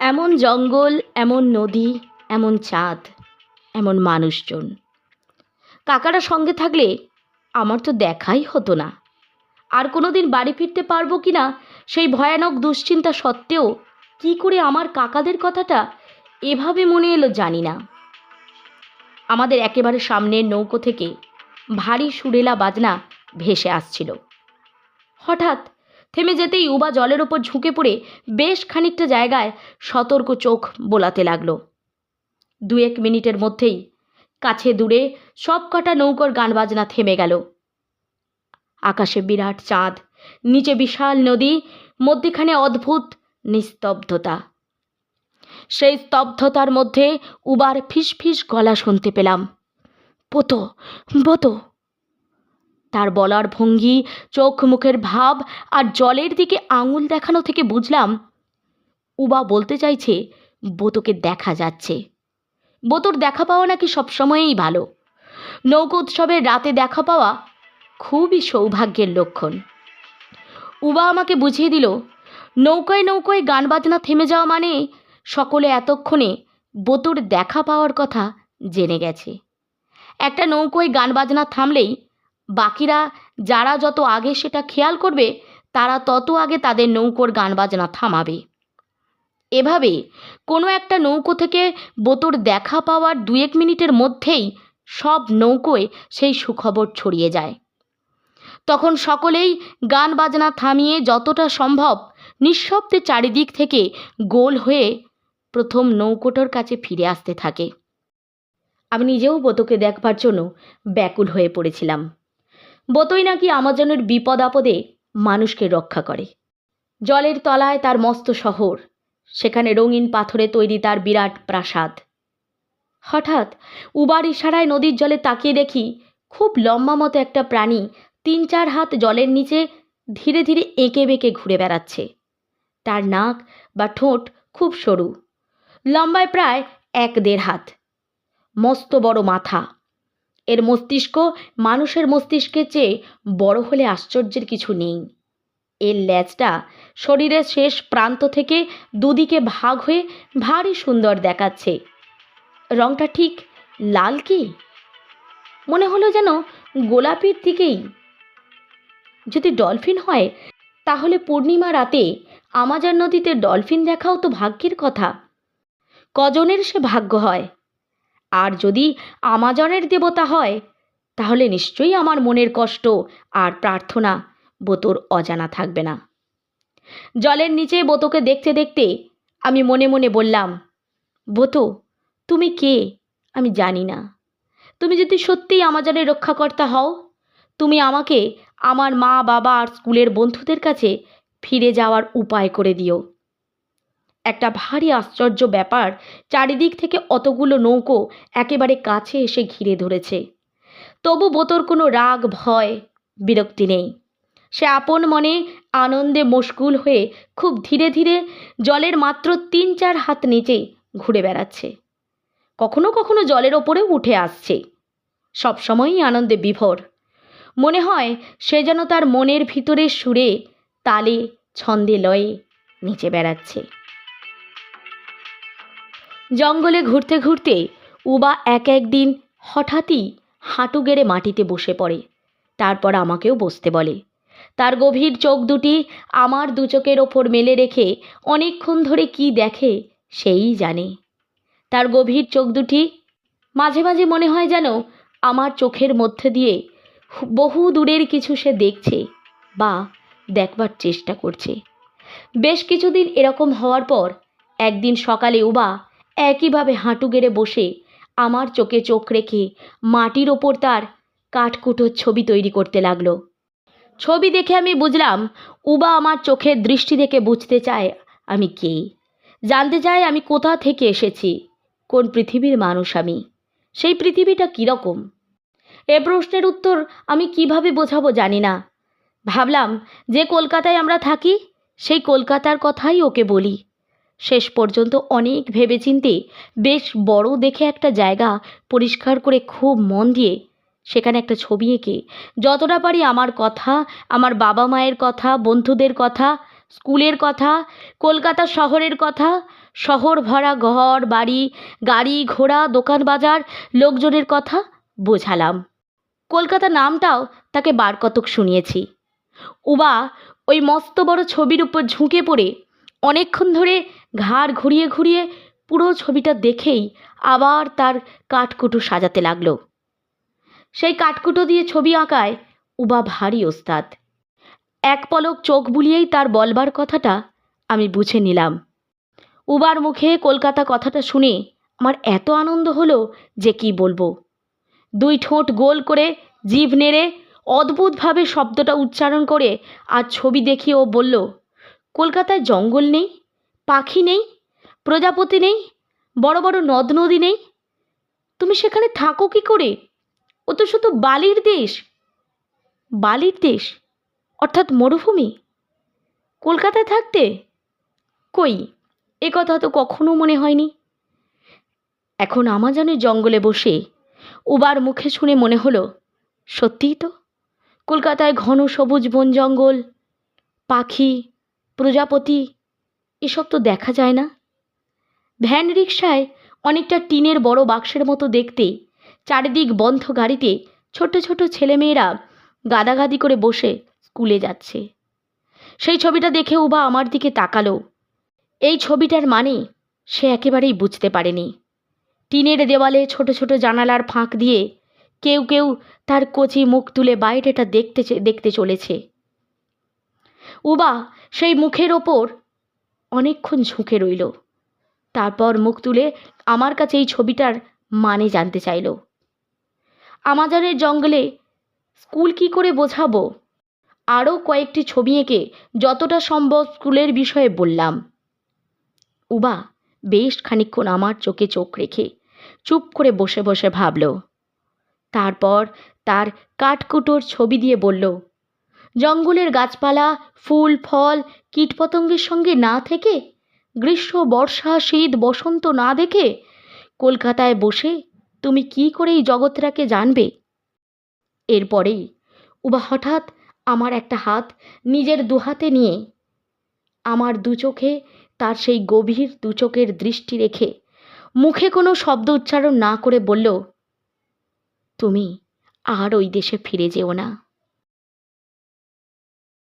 এমন জঙ্গল, এমন নদী, এমন চাঁদ, এমন মানুষজন। কাকারা সঙ্গে থাকলে আমার তো দেখাই হতো না। আর কোনো দিন বাড়ি ফিরতে পারব কি না সেই ভয়ানক দুশ্চিন্তা সত্ত্বেও কি করে আমার কাকাদের কথাটা এভাবে মনে এলো জানি না। আমাদের একেবারে সামনের নৌকো থেকে ভারী সুরেলা বাজনা ভেসে আসছিল। হঠাৎ থেমে যেতেই উবা জলের ওপর ঝুঁকে পড়ে বেশ খানিকটা জায়গায় সতর্ক চোখ বোলাতে লাগল। দু এক মিনিটের মধ্যেই কাছে দূরে সব কটা নৌকোর গান বাজনা থেমে গেল। আকাশে বিরাট চাঁদ, নিচে বিশাল নদী, মধ্যেখানে অদ্ভুত নিস্তব্ধতা। সেই স্তব্ধতার মধ্যে উবার ফিসফিস গলা শুনতে পেলাম। বোতো বোতো তার বলার ভঙ্গি, চোখ মুখের ভাব আর জলের দিকে আঙুল দেখানো থেকে বুঝলাম, উবা বলতে চাইছে, বোতোকে দেখা যাচ্ছে। বোতোর দেখা পাওয়া নাকি সবসময়েই ভালো। নৌকো উৎসবের রাতে দেখা পাওয়া খুবই সৌভাগ্যের লক্ষণ। উবা আমাকে বুঝিয়ে দিল, নৌকায় নৌকায় গান বাজনা থেমে যাওয়া মানে সকলে এতক্ষণে বোতোর দেখা পাওয়ার কথা জেনে গেছে। একটা নৌকোয় গান বাজনা থামলেই বাকিরা যারা যত আগে সেটা খেয়াল করবে, তারা তত আগে তাদের নৌকোর গান বাজনা থামাবে। এভাবে কোনো একটা নৌকো থেকে বোতর দেখা পাওয়ার দু এক মিনিটের মধ্যেই সব নৌকোয় সেই সুখবর ছড়িয়ে যায়। তখন সকলেই গান বাজনা থামিয়ে যতটা সম্ভব নিঃশব্দে চারিদিক থেকে গোল হয়ে প্রথম নৌকোটোর কাছে ফিরে আসতে থাকে। আমি নিজেও বোতকে দেখবার জন্য ব্যাকুল হয়ে পড়েছিলাম। বোতই নাকি আমাজনের বিপদ আপদে মানুষকে রক্ষা করে। জলের তলায় তার মস্ত শহর, সেখানে রঙিন পাথরে তৈরি তার বিরাট প্রাসাদ। হঠাৎ উবার ইশারায় নদীর জলে তাকিয়ে দেখি, খুব লম্বা মতো একটা প্রাণী তিন চার হাত জলের নিচে ধীরে ধীরে এঁকে বেঁকে ঘুরে বেড়াচ্ছে। তার নাক বা ঠোঁট খুব সরু, লম্বায় প্রায় এক দেড় হাত। মস্ত বড় মাথা। এর মস্তিষ্ক মানুষের মস্তিষ্কের চেয়ে বড় হলে আশ্চর্যের কিছু নেই। এর ল্যাজটা শরীরের শেষ প্রান্ত থেকে দুদিকে ভাগ হয়ে ভারী সুন্দর দেখাচ্ছে। রংটা ঠিক লাল কি? মনে হলো যেন গোলাপির দিকেই। যদি ডলফিন হয়, তাহলে পূর্ণিমা রাতে আমাজন নদীতে ডলফিন দেখাও তো ভাগ্যের কথা। কজনের সে ভাগ্য হয়? আর যদি আমাজনের দেবতা হয়, তাহলে নিশ্চয়ই আমার মনের কষ্ট আর প্রার্থনা বোতোর অজানা থাকবে না। জলের নিচে বোতোকে দেখতে দেখতে আমি মনে মনে বললাম, বোতো, তুমি কে? আমি জানি না। তুমি যদি সত্যিই আমাজনের রক্ষাকর্তা হও, তুমি আমাকে আমার মা বাবা আর স্কুলের বন্ধুদের কাছে ফিরে যাওয়ার উপায় করে দিও। একটা ভারী আশ্চর্য ব্যাপার, চারিদিক থেকে অতগুলো নৌকো একেবারে কাছে এসে ঘিরে ধরেছে। তবু বোতর কোনো রাগ, ভয়, বিরক্তি নেই। সে আপন মনে আনন্দে মশগুল হয়ে খুব ধীরে ধীরে জলের মাত্র তিন চার হাত নিচে ঘুরে বেড়াচ্ছে। কখনো কখনো জলের ওপরেও উঠে আসছে। সবসময়ই আনন্দে বিভোর। মনে হয় সে যেন তার মনের ভিতরের সুরে তালে, ছন্দে লয়ে নিচে বেড়াচ্ছে। জঙ্গলে ঘুরতে ঘুরতে উবা এক একদিন হঠাৎই হাঁটু গেড়ে মাটিতে বসে পড়ে। তারপর আমাকেও বসতে বলে। তার গভীর চোখ দুটি আমার দু চোখের ওপর মেলে রেখে অনেকক্ষণ ধরে কি দেখে সেই জানে। তার গভীর চোখ দুটি মাঝে মাঝে মনে হয় যেন আমার চোখের মধ্যে দিয়ে বহু দূরের কিছু সে দেখছে বা দেখবার চেষ্টা করছে। বেশ কিছুদিন এরকম হওয়ার পর একদিন সকালে উবা একইভাবে হাঁটু গেড়ে বসে আমার চোখে চোখ রেখে মাটির ওপর তার কাঠকুটোর ছবি তৈরি করতে লাগল। ছবি দেখে আমি বুঝলাম, উবা আমার চোখের দৃষ্টি দেখে বুঝতে চায় আমি কে। জানতে চায় আমি কোথা থেকে এসেছি, কোন পৃথিবীর মানুষ আমি, সেই পৃথিবীটা কীরকম? এ প্রশ্নের উত্তর আমি কীভাবে বোঝাবো জানি না। ভাবলাম, যে কলকাতায় আমরা থাকি, সেই কলকাতার কথাই ওকে বলি। শেষ পর্যন্ত অনেক ভেবেচিন্তে বেশ বড় দেখে একটা জায়গা পরিষ্কার করে খুব মন দিয়ে সেখানে একটা ছবি এঁকে। যতটা পারি আমার কথা, আমার বাবা মায়ের কথা, বন্ধুদের কথা, স্কুলের কথা, কলকাতা শহরের কথা, শহর ভরা ঘর, বাড়ি, গাড়ি ঘোড়া, দোকান বাজার, লোকজনের কথা বোঝালাম। কলকাতা নামটাও তাকে বার কতক শুনিয়েছি। উবা, ওই মস্ত বড় ছবির উপর ঝুঁকে পড়ে অনেকক্ষণ ধরে ঘাড় ঘুরিয়ে ঘুরিয়ে পুরো ছবিটা দেখেই আবার তার কাঠকুটো সাজাতে লাগল। সেই কাঠকুটো দিয়ে ছবি আঁকায় উবা ভারী ওস্তাদ। এক পলক চোখ বুলিয়েই তার বলবার কথাটা আমি বুঝে নিলাম। উবার মুখে কলকাতা কথাটা শুনে আমার এত আনন্দ হলো যে কি বলব। দুই ঠোঁট গোল করে জিভ নেড়ে অদ্ভুতভাবে শব্দটা উচ্চারণ করে আর ছবি দেখিয়ে ও বলল, কলকাতায় জঙ্গল নেই? পাখি নেই, প্রজাপতি নেই, বড় বড় নদ নদী নেই। তুমি সেখানে থাকো কি করে? ও তো শুধু বালির দেশ। বালির দেশ? অর্থাৎ মরুভূমি? কলকাতায় থাকতে? কই, এ কথা তো কখনো মনে হয়নি। এখন আমাজনের জঙ্গলে বসে উবার মুখে শুনে মনে হলো, সত্যিই তো, কলকাতায় ঘন সবুজ বন জঙ্গল, পাখি, প্রজাপতি এসব তো দেখা যায় না। ভ্যান রিক্সায় অনেকটা টিনের বড় বাক্সের মতো দেখতে, চারিদিক বন্ধ গাড়িতে ছোট ছোট ছেলেমেয়েরা গাদাগাদি করে বসে স্কুলে যাচ্ছে। সেই ছবিটা দেখে উবা আমার দিকে তাকালো। এই ছবিটার মানে সে একেবারেই বুঝতে পারেনি। টিনের দেওয়ালে ছোট ছোট জানালার ফাঁক দিয়ে কেউ কেউ তার কচি মুখ তুলে বাইরেটা দেখতে দেখতে চলেছে। উবা সেই মুখের ওপর অনেকক্ষণ ঝুঁকে রইল। তারপর মুখ তুলে আমার কাছে এই ছবিটার মানে জানতে চাইল। আমাজনের জঙ্গলে স্কুল কি করে বোঝাবো? আরও কয়েকটি ছবি এঁকে যতটা সম্ভব স্কুলের বিষয়ে বললাম। উবা বেশ খানিকক্ষণ আমার চোখে চোখ রেখে চুপ করে বসে বসে ভাবল। তারপর তার কাঠকুটোর ছবি দিয়ে বলল জঙ্গলের গাছপালা, ফুল, ফল, কীটপতঙ্গের সঙ্গে না থেকে, গ্রীষ্ম, বর্ষা, শীত, বসন্ত না দেখে কলকাতায় বসে তুমি কি করে এই জগৎটাকে জানবে? এরপরেই উবা হঠাৎ আমার একটা হাত নিজের দুহাতে নিয়ে, আমার দু চোখে তার সেই গভীর দু চোখের দৃষ্টি রেখে মুখে কোনো শব্দ উচ্চারণ না করে বলল, তুমি আর ওই দেশে ফিরে যেও না।